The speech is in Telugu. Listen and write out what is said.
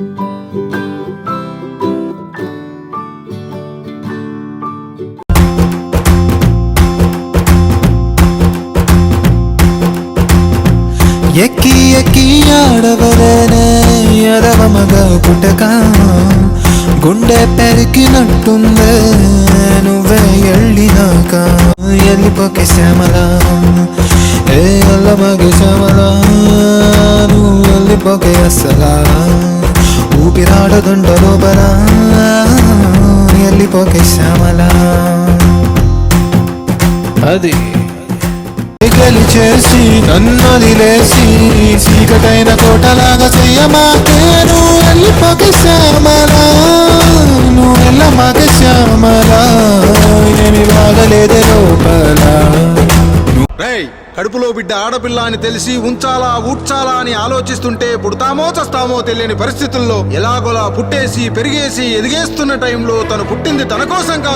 ఎక్కి ఎక్కి ఆడవలేనే ఎదవ మగ పుట్టక గుండె పెరికినట్టుందే నువ్వే ఎళ్ళినాక. ఎల్లిపోకే శ్యామలా. ఏ అల్ల ఊపిరాడదుండ లోపల. ఎల్లిపోకే శ్యామల. అది. గెలిచేసి నన్నదిలేసి చీకటైన కోటలాగా చెయ్యమాకేను వెళ్ళిపోక శ్యామలా. నువ్వు వెళ్ళమాక శ్యామలా. కడుపులో బిడ్డ ఆడపిల్ల అని తెలిసి ఉంచాలా ఊడ్చాలా అని ఆలోచిస్తుంటే పుడతామో చస్తామో తెలియని పరిస్థితుల్లో ఎలాగోలా పుట్టేసి పెరిగేసి ఎదిగేస్తున్న టైంలో తను పుట్టింది తన కోసం కాదు.